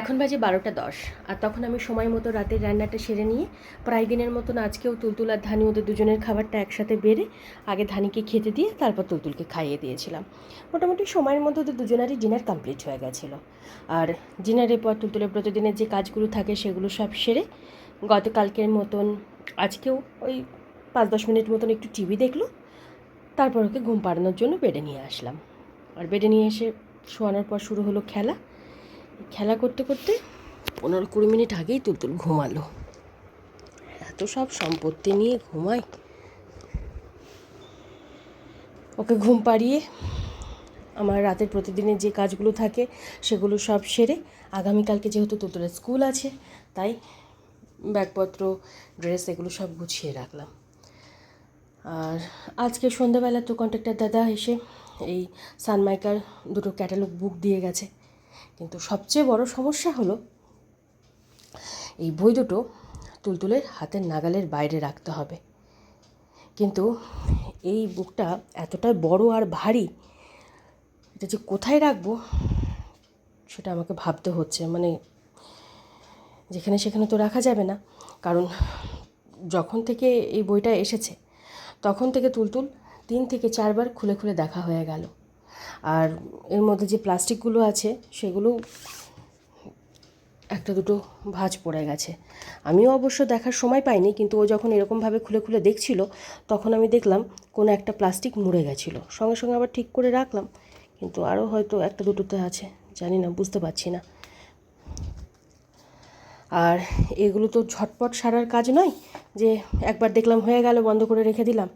এখন বাজে বারোটা দশ, আর তখন আমি সময় মতো রাতের রান্নাটা সেরে নিয়ে প্রায় দিনের মতন আজকেও তুলতুল আর ধানি ওদের দুজনের খাবারটা একসাথে বেড়ে আগে ধানিকে খেতে দিয়ে তারপর তুলতুলকে খাইয়ে দিয়েছিলাম। মোটামুটি সময়ের মধ্যে ওদের দুজনেরই ডিনার কমপ্লিট হয়ে গেছিল। আর ডিনারের পর তুলতুলের প্রতিদিনের যে কাজগুলো থাকে সেগুলো সব সেরে গতকালকের মতন আজকেও ওই পাঁচ দশ মিনিট মতন একটু টিভি দেখল, তারপর ওকে ঘুম পাড়ানোর জন্য বেডে নিয়ে আসলাম। আর বেডে নিয়ে এসে শোয়ানোর পর শুরু হলো খেলা খেলা করতে করতে পনেরো কুড়ি মিনিট আগেই তুলতুল ঘুমালো। এত সব সম্পত্তি নিয়ে ঘুমাই ওকে ঘুম পাড়িয়ে আমার রাতের প্রতিদিনের যে কাজগুলো থাকে সেগুলো সব সেরে আগামীকালকে যেহেতু তুলতুলের স্কুল আছে, তাই ব্যাগপত্র, ড্রেস এগুলো সব গুছিয়ে রাখলাম। আর আজকে সন্ধ্যাবেলা তো কন্ট্রাক্টর দাদা এসে এই সানমাইকার দুটো ক্যাটালগ বুক দিয়ে গেছে। কিন্তু সবচেয়ে বড় সমস্যা হলো, এই বই দুটো তুলতুলের হাতের নাগালের বাইরে রাখতে হবে। কিন্তু এই বুকটা এতটাই বড় আর ভারী, এটা যে কোথায় রাখব সেটা আমাকে ভাবতে হচ্ছে। মানে যেখানে সেখানে তো রাখা যাবে না। কারণ যখন থেকে এই বইটা এসেছে, তখন থেকে তুলতুল তিন থেকে চারবার খুলে খুলে দেখা হয়ে গেল। আর এর মধ্যে যে প্লাস্টিকগুলো আছে, সেগুলো একটা দুটো ভাঁজ পড়ে গেছে। আমিও অবশ্য দেখার সময় পাইনি, কিন্তু ও যখন এরকমভাবে খুলে খুলে দেখছিল, তখন আমি দেখলাম কোনো একটা প্লাস্টিক মুড়ে গেছিল। সঙ্গে সঙ্গে আবার ঠিক করে রাখলাম, কিন্তু আরও হয়তো একটা দুটোতে আছে, জানি না, বুঝতে পারছি না। আর এগুলো তো ঝটপট সারার কাজ নয়, যে একবার দেখলাম হয়ে গেল, বন্ধ করে রেখে দিলাম।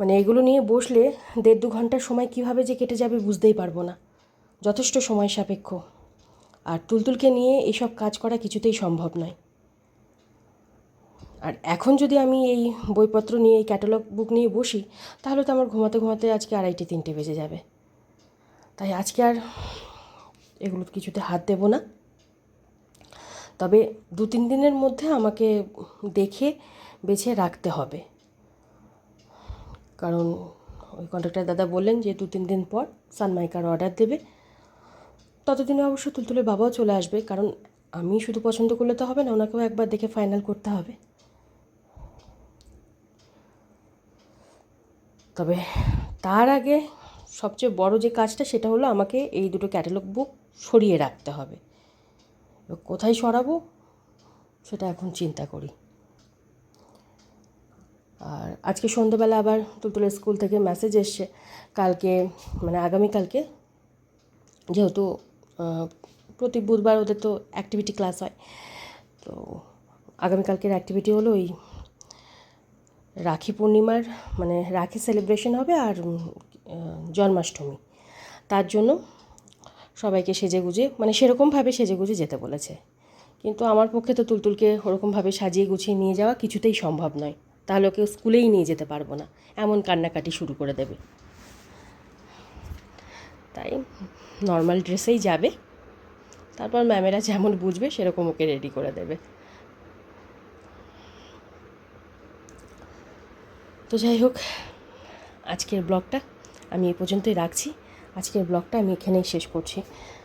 মানে এগুলো নিয়ে বসলে দেড় দু ঘণ্টার সময় কীভাবে যে কেটে যাবে বুঝতেই পারব না। যথেষ্ট সময় সাপেক্ষ। আর তুলতুলকে নিয়ে এইসব কাজ করা কিছুতেই সম্ভব নয়। আর এখন যদি আমি এই বইপত্র নিয়ে, এই ক্যাটালগ বুক নিয়ে বসি, তাহলে তো আমার ঘুমাতে ঘুমাতে আজকে আড়াইটে, তিনটে বেজে যাবে। তাই আজকে আর এগুলো কিছুতে হাত দেবো না। তবে দু তিন দিনের মধ্যে আমাকে দেখে, বেছে রাখতে হবে। কারণ ওই কন্ট্রাক্টর দাদা বললেন যে দু, তিন দিন পর সানমাইকার অর্ডার দেবে। ততদিনে অবশ্য তুলতুলের বাবাও চলে আসবে, কারণ আমি শুধু পছন্দ করলে তো হবে না, ওনাকেও একবার দেখে ফাইনাল করতে হবে। তবে তার আগে সবচেয়ে বড় যে কাজটা, সেটা হলো আমাকে এই দুটো ক্যাটালগ বুক সরিয়ে রাখতে হবে। কোথায় সরাবো, সেটা এখন চিন্তা করি। আর আজকে সন্ধ্যেবেলা আবার তুলতুলের স্কুল থেকে মেসেজ এসছে। কালকে মানে আগামীকালকে যেহেতু প্রতি বুধবার ওদের তো অ্যাক্টিভিটি ক্লাস হয়, তো আগামীকালকের অ্যাক্টিভিটি হলো ওই রাখি পূর্ণিমার মানে রাখি সেলিব্রেশন হবে আর জন্মাষ্টমী। তার জন্য সবাইকে সেজে গুজে মানে সেরকমভাবে সেজে গুজে যেতে বলেছে। কিন্তু আমার পক্ষে তো তুলতুলকে ওরকমভাবে সাজিয়ে গুছিয়ে নিয়ে যাওয়া কিছুতেই সম্ভব নয়। তাহলে ওকে স্কুলেই নিয়ে যেতে পারব না। এমন কান্নাকাটি শুরু করে দেবে। তাই নর্মাল ড্রেসেই যাবে। তারপর ম্যামেরা যেমন বুঝবে, সেরকম ওকে রেডি করে দেবে। তো যাই হোক, আজকের ব্লগটা আমি এই পর্যন্তই রাখছি। আজকের ব্লগটা আমি এখানেই শেষ করছি।